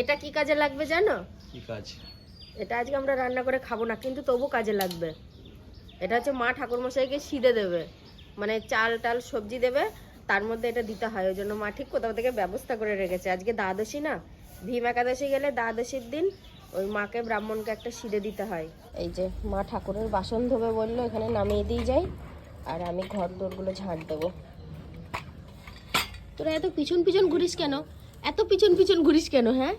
এটা কি কাজে লাগবে জানো? কি কাজ? এটা আজকে আমরা রান্না করে খাব না কিন্তু তবু কাজে লাগবে। এটা হচ্ছে মা ঠাকুরমশাইকে সিদে দেবে। মানে চাল টাল সবজি দেবে তার মধ্যে এটা দিতে হয় ওই জন্য মা ঠিক কোথাও থেকে ব্যবস্থা করে রেখেছে। আজকে দ্বাদশী না? ভীম একাদশী গেলে দ্বাদশীর দিন ওই মাকে ব্রাহ্মণকে একটা সিদে দিতে হয়। এই যে মা ঠাকুরের বাসন ধোবে বলল এখানে নামিয়ে দিয়ে যাই আর আমি ঘর দোরগুলো ঝাড় দেবো। তোরা এত পিছন পিছন ঘুরিস কেন? এত পিছন পিছন ঘুরিস কেন হ্যাঁ?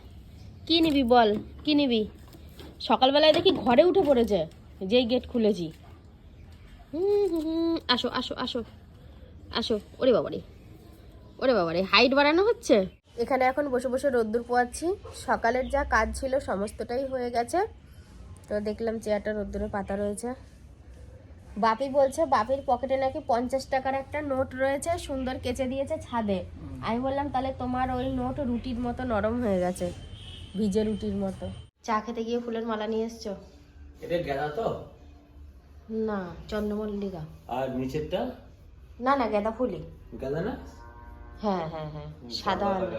কী নিবি বল, কি নিবি? সকালবেলায় দেখি ঘরে উঠে পড়েছে, যেই গেট খুলেছি। হুম হুম আসো আসো আসো আসো, ওরে বাবারে ওরে বাবারে হাইট বাড়ানো হচ্ছে? এখানে এখন বসে বসে রোদ্দুর পোয়াচ্ছি। সকালের যা কাজ ছিল, সমস্তটাই হয়ে গেছে। তো দেখলাম চেয়ারটা রোদ্দুরে পাতা রয়েছে। বাপি বলছে বাপির পকেটে নাকি পঞ্চাশ টাকার একটা নোট রয়েছে সুন্দর কেচে দিয়েছে ছাদে। আমি বললাম তাহলে তোমার ওই নোট রুটির মতো নরম হয়ে গেছে ভিজে রুটির মতো। চা খেতে গিয়ে ফুলের মালা নিয়ে এসছো? এটা গেদা তো? না চন্দ্রমল্লিকা। আর নিচেরটা? না না গাঁদা ফুলই। গেদা না? হ্যাঁ হ্যাঁ হ্যাঁ সাদা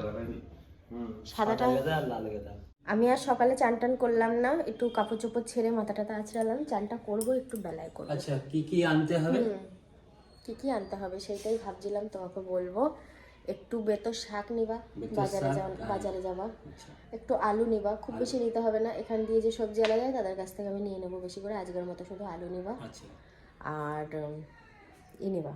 সাদাটা- সাদা আর লাল গেদা। আমি আর সকালে চান টান করলাম না একটু কাপড় চোপড় ছেড়ে মাথা টাথা আছড়ালাম চানটা করব একটু বেলায় করব। আচ্ছা কি কি আনতে হবে? হুম। কি কি আনতে হবে সেটাই ভাবছিলাম তোমাকে বলব। একটু বেতো শাক নিবা বাজারে যাওয়া। বাজারে যাবা আচ্ছা একটু আলু নিবা খুব বেশি নিতে হবে না এখান দিয়ে যে সবজি আলা যায় তাদের কাছ থেকে আমি নিয়ে নেব বেশি করে আজকের মতো শুধু আলু নিবা। আচ্ছা। আর ই নিবা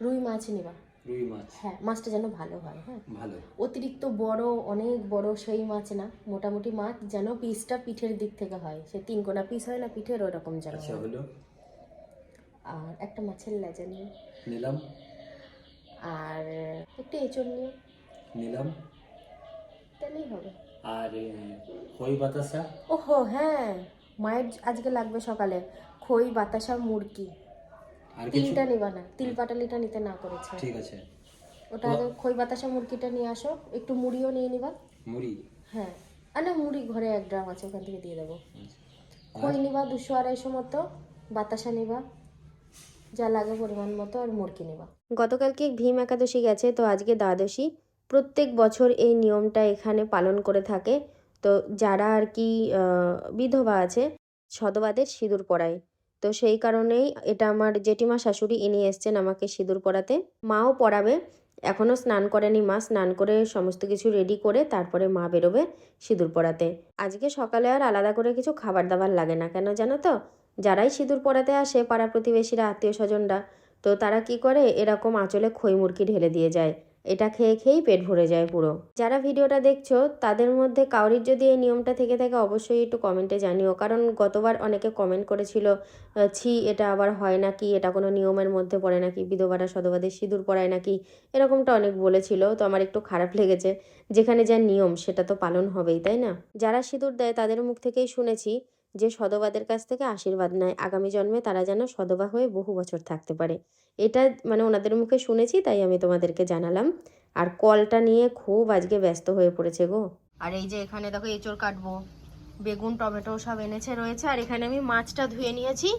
রুই মাছ নিবা। রুই মাছ। হ্যাঁ মাছটা যেন ভালো হয় হ্যাঁ। ভালো। অতিরিক্ত বড় অনেক বড় সেই মাছ না মোটামুটি মাছ যেন পিসটা পিঠের দিক থেকে হয়। সে তিন কোনা পিস হয় না পিঠের ওরকম যেন আচ্ছা হলো আর একটা মাছের লেজা নিয়ে নিলাম। আর একটু এঁচড় নিয়ে। নিলাম। তাহলেই হবে। আর খই বাতাসা? ওহো হ্যাঁ। মায়ের আজকে লাগবে সকালে। খই বাতাসা মুরগি আর কিছু? তিলটা নিবা না তিল পাটালিটা নিতে না করেছে। ঠিক আছে। ওটা আগে খই বাতাসা মুরগিটা নিয়ে আসো একটু মুড়িও নিয়ে নিবা। মুড়ি? হ্যাঁ। আর না মুড়ি ঘরে এক ড্রাম আছে ওখান থেকে দিয়ে দেবো। আচ্ছা। খই নিবা দুশো আড়াইশো মতো বাতাসা নিবা যা লাগে পরিমাণ মতো আর মুরগি নিবা। গতকালকে ভীম একাদশী গেছে তো আজকে দ্বাদশী। প্রত্যেক বছর এই নিয়মটা এখানে পালন করে থাকে। তো যারা আর কি বিধবা আছে সদবাদের সিঁদুর পরায়। তো সেই কারণেই এটা আমার জেঠিমা শাশুড়ি ইনি এসছেন আমাকে সিঁদুর পরাতে। মাও পরাবে। এখনও স্নান করেনি মা। স্নান করে সমস্ত কিছু রেডি করে তারপরে মা বেরোবে সিঁদুর পরাতে। আজকে সকালে আর আলাদা করে কিছু খাবার দাবার লাগে না। কেন জানো তো? যারাই সিঁদুর পরাতে আসে পাড়া প্রতিবেশীরা, আত্মীয় স্বজনরা, তো তারা কি করে? এরকম আঁচলে খই মুরগি ঢেলে দিয়ে যায়। এটা খেয়ে খেয়েই পেট ভরে যায় পুরো। যারা ভিডিওটা দেখছ, তাদের মধ্যে কাউরির যদি এই নিয়মটা থেকে থাকে, অবশ্যই একটু কমেন্টে জানিও। কারণ গতবার অনেকে কমেন্ট করেছিল ছি, এটা আবার হয় নাকি? এটা কোনো নিয়মের মধ্যে পড়ে নাকি? বিধবারা সদবাদের সিঁদুর পরায় নাকি? এরকমটা অনেক বলেছিল, তো আমার একটু খারাপ লেগেছে। যেখানে যা নিয়ম, সেটা তো পালন হবেই, তাই না? যারা সিঁদুর দেয়, তাদের মুখ থেকেই শুনেছি যে সদবাদের কাছ থেকে আশীর্বাদ নেয়। আগামী জন্মে তারা যেন সদবা হয়ে বহু বছর থাকতে পারে। এটা মানে ওনাদের মুখে শুনেছি, তাই আমি তোমাদেরকে জানালাম। আর কলটা নিয়ে খুব আজকে ব্যস্ত হয়ে পড়েছে গো। আর এই যে এখানে দেখো এঁচড় কাটবো। বেগুন, টমেটো সব এনেছে রয়েছে। আর এখানে আমি মাছটা ধুয়ে নিয়েছি।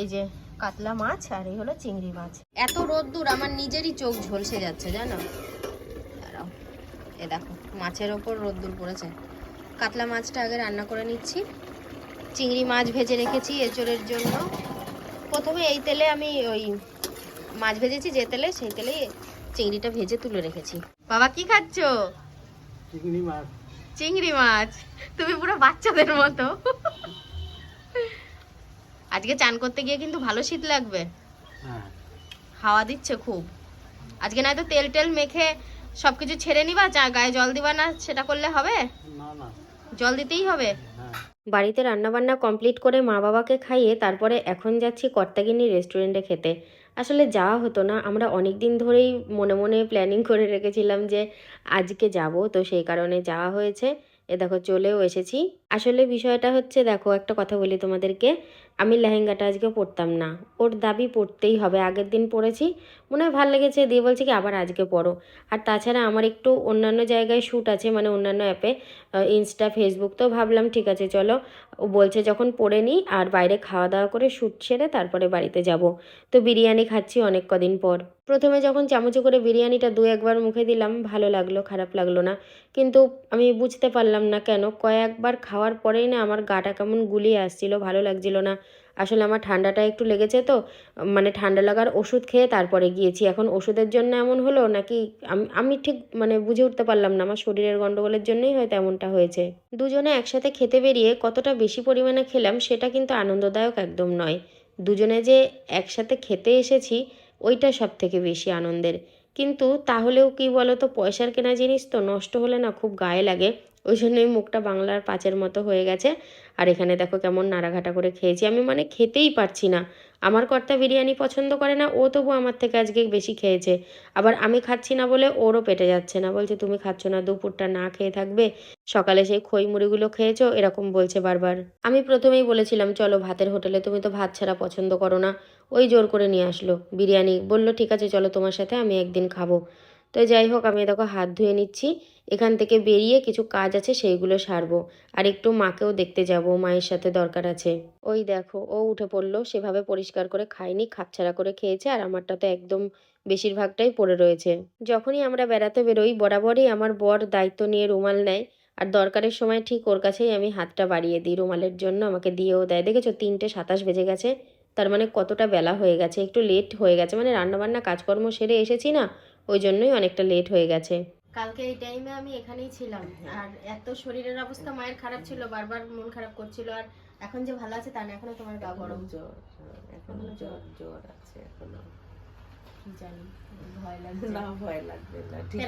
এই যে কাতলা মাছ আর এই হলো চিংড়ি মাছ। এত রোদ্দুর, আমার নিজেরই চোখ ঝলসে যাচ্ছে, জানো? এ দেখো, মাছের ওপর রোদ্দুর পড়েছে। কাতলা মাছটা আগে রান্না করে নিচ্ছি। চিংড়ি মাছ ভেজে রেখেছি এঁচড়ের জন্য। প্রথমে এই তেলে আমি ওই মাছ ভেজেছি যে তেলে সেই তেলেই চিংড়িটা ভেজে তুলে রেখেছি। বাবা কি খাচ্ছ? চিংড়ি মাছ। চিংড়ি মাছ। তুমি পুরো বাচ্চাদের মতো। আজকে চান করতে গিয়ে কিন্তু ভালো শীত লাগবে। হ্যাঁ। হাওয়া দিচ্ছে খুব। আজকে নয়তো তেল টেল মেখে সবকিছু ছেড়ে নিবা চা- গায়ে জল দিবা না সেটা করলে হবে? না না। জল দিতেই হবে? বাড়িতে বাড়িতে রান্নাবান্না কমপ্লিট করে মা বাবাকে খাইয়ে তারপরে এখন যাচ্ছি কর্তাগিনী রেস্টুরেন্টে খেতে। আসলে যাওয়া হতো না, আমরা অনেক দিন ধরেই মনে মনে প্ল্যানিং করে রেখেছিলাম যে আজকে যাব, তো সেই কারণে যাওয়া হয়েছে। এ দেখো চলেও এসেছি। আসলে বিষয়টা হচ্ছে, দেখো একটা কথা বলি তোমাদেরকে। আমি লেহেঙ্গাটা আজকে পরতাম না। ওর দাবি পরতেই হবে। আগের দিন পরেছি। মনে হয় ভালো লেগেছে। দিয়ে বলছে কি, আবার আজকে পরো। আর তাছাড়া আমার একটু অন্যান্য জায়গায় শ্যুট আছে মানে অন্যান্য অ্যাপে। ইনস্টা, ফেসবুক তো ভাবলাম, ঠিক আছে, চলো। ও বলছে, যখন পরে নিই আর বাইরে খাওয়া দাওয়া করে শ্যুট সেরে তারপরে বাড়িতে যাব। তো বিরিয়ানি খাচ্ছি অনেক কদিন পর। প্রথমে যখন চামচে করে বিরিয়ানিটা দু একবার মুখে দিলাম, ভালো লাগল, খারাপ লাগল না। কিন্তু আমি বুঝতে পারলাম না কেন, কয়েকবার খাওয়ার পরেই না আমার গাটা কেমন গুলিয়ে আসছিল, ভালো লাগছিল না। আসলে আমার ঠান্ডাটা একটু লেগেছে তো মানে ঠান্ডা লাগার ওষুধ খেয়ে তারপরে গিয়েছি। এখন ওষুধের জন্য এমন হলো নাকি আমি আমি ঠিক মানে বুঝে উঠতে পারলাম না, আমার শরীরের গণ্ডগোলের জন্যই হয়তো এমনটা হয়েছে। দুজনে একসাথে খেতে বেরিয়ে কতটা বেশি পরিমাণে খেলাম সেটা কিন্তু আনন্দদায়ক একদম নয়। দুজনে যে একসাথে খেতে এসেছি, ওইটা সব থেকে বেশি আনন্দের। কিন্তু তাহলেও কি বলো তো পয়সার কেনা জিনিস তো নষ্ট হলে না খুব গায়ে লাগে। ওই জন্যই মুখটা বাংলার পাঁচের মতো হয়ে গেছে। আর এখানে দেখো কেমন নাড়াঘাটা করে খেয়েছি। আমি মানে খেতেই পারছি না। আমার কর্তা বিরিয়ানি পছন্দ করে না, ও তবু আমার থেকে আজকে বেশি খেয়েছে। আবার আমি খাচ্ছি না বলে ওরও পেটে যাচ্ছে না। বলছে, তুমি খাচ্ছ না, দুপুরটা না খেয়ে থাকবে। সকালে সেই খই মুড়িগুলো খেয়েছো? এরকম বলছে বারবার। আমি প্রথমেই বলেছিলাম, চলো ভাতের হোটেলে, তুমি তো ভাত ছাড়া পছন্দ করো না। ওই জোর করে নিয়ে আসলো। বিরিয়ানি বলল, ঠিক আছে, চলো তোমার সাথে, আমি একদিন খাব। তো যাই হোক, আমি দেখো হাত ধুয়ে নিচ্ছি। এখান থেকে বেরিয়ে কিছু কাজ আছে, সেইগুলো সারবো। আর একটু মাকেও দেখতে যাব, মায়ের সাথে দরকার আছে। ওই দেখো, ও উঠে পড়ল। সেভাবে পরিষ্কার করে খায়নি, খাপছাড়া করে খেয়েছে, আর আমারটা তো একদম বেশিরভাগটাই পড়ে রয়েছে। যখনই আমরা বেড়াতে বেরোই, বরাবরই আমার বর দায়িত্ব নিয়ে রুমাল নেয়। আর দরকারের সময় ঠিক ওর কাছেই আমি হাতটা বাড়িয়ে দিই। রুমালের জন্য আমাকে দিয়েও দেয়। দেখেছ, তিনটে সাতাশ বেজে গেছে। তার মানে কতটা বেলা হয়ে গেছে একটু লেট হয়ে গেছে মানে রান্নাবান্না কাজকর্ম সেরে এসেছি না ওই জন্যই অনেকটা লেট হয়ে গেছে। কালকে এই টাইমে আমি এখানেই ছিলাম আর এত শরীরের অবস্থা মায়ের খারাপ ছিল বারবার মন খারাপ করছিল আর এখন যে ভালো আছে তা না এখনও তোমার গা গরম। জ্বর এখনও জ্বর। জ্বর আছে এখনও। কি জানি ভয় লাগছে। না ভয় লাগবে না ঠিক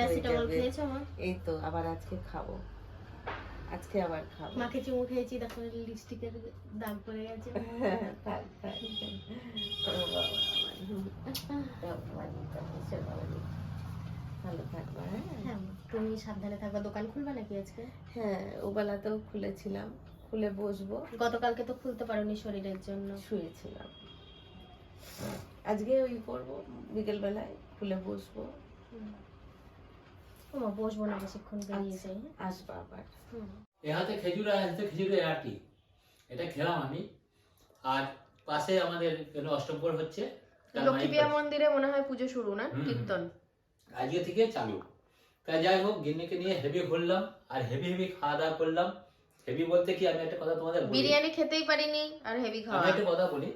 হয়ে মা? এই তো আবার আজকে খাব। আজকে আবার খাব। মাকে চুমু খেয়েছি দেখো লিপস্টিকের দাগ পড়ে গেছে? ভালো থাকবা হ্যাঁ? হ্যাঁ তুমি সাবধানে থাকবা। দোকান খুলবা নাকি আজকে? হ্যাঁ ওবেলাতেও খুলেছিলাম। খুলে বসবো। গতকালকে তো খুলতে পারোনি শরীরের জন্য। শুয়েছিলাম। আজকে ওই করব বিকেল বেলায় খুলে বসবো। ও মা বসবো না বেশিক্ষণ বেরিয়ে যাই হ্যাঁ? আসব আবার হুম। এ হাতে খেজুর আর হাতে খেজুরের আটি এটা খেলাম আমি। আর পাশে আমাদের অষ্টমপুর হচ্ছে লক্ষ্মীপ্রিয়া মন্দিরে মনে হয় পুজো শুরু না। কীর্তন। আজকে থেকে চালু। তাই যাই হোক গিন্নিকে নিয়ে হেভি ঘুরলাম আর হেভি হেভি খাওয়া দাওয়া করলাম। হেভি বলতে কি আমি একটা কথা তোমাদের বলি। বিরিয়ানি খেতেই পারিনি আর হেভি আমি খাওয়া। একটা কথা বলি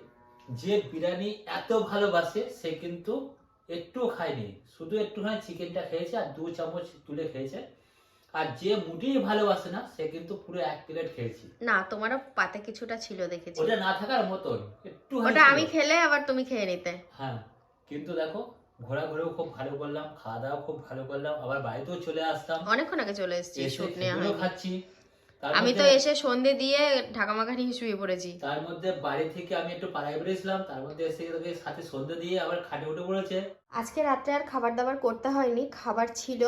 যে বিরিয়ানি এত ভালোবাসে সে কিন্তু একটু খায়নি। শুধু একটুখানি চিকেনটা খেয়েছে আর দু চামচ তুলে খেয়েছে। আর যে মুটেই ভালোবাসে না সে কিন্তু পুরো এক প্লেট খেয়েছি। না তোমারও পাতে কিছুটা ছিল দেখেছি। ওটা না থাকার মতন একটু ওটা আমি খেলে আবার তুমি খেয়ে নিতে। হ্যাঁ কিন্তু দেখো ঘোরাঘুরিও খুব ভালো করলাম খাওয়া দাওয়া খুব ভালো করলাম আবার বাড়িতেও চলে আসতাম অনেকক্ষণ আগে চলে এসেছি এসে শুট হয়নি। খাচ্ছি। আমি তো এসে সন্ধে দিয়ে ঢাকামাখা নিয়ে শুয়ে পড়েছি। তার মধ্যে বাড়ি থেকে আমি একটু পাড়ায় বেরিয়েছিলাম তার মধ্যে এসে ওকে সাথে সন্ধ্যে দিয়ে আবার খাটে উঠে পড়েছে। আজকে রাত্রে আর খাবার দাবার করতে হয়নি খাবার ছিল।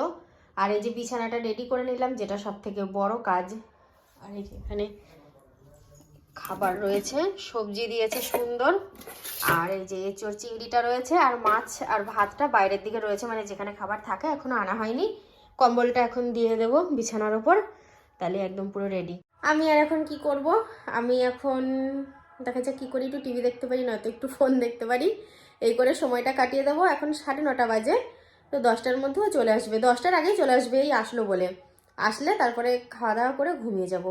আর এই যে বিছানাটা রেডি করে নিলাম যেটা সব থেকে বড় কাজ। আর এই যে এখানে খাবার রয়েছে সবজি দিয়েছে সুন্দর। আর এই যে এঁচোর চিংড়িটা রয়েছে আর মাছ আর ভাতটা বাইরের দিকে রয়েছে মানে যেখানে খাবার থাকে এখনও আনা হয়নি। কম্বলটা এখন দিয়ে দেব বিছানার ওপর। তাহলে একদম পুরো রেডি আমি আর এখন কি করব? আমি এখন দেখা যাক কী করি, একটু টিভি দেখতে পারি, নয়তো একটু ফোন দেখতে পারি। এই করে সময়টা কাটিয়ে দেবো। এখন সাড়ে নটা বাজে, তো দশটার মধ্যেও চলে আসবে। দশটার আগেই চলে আসবে এই আসলো বলে। আসলে তারপরে খাওয়া দাওয়া করে ঘুমিয়ে যাব।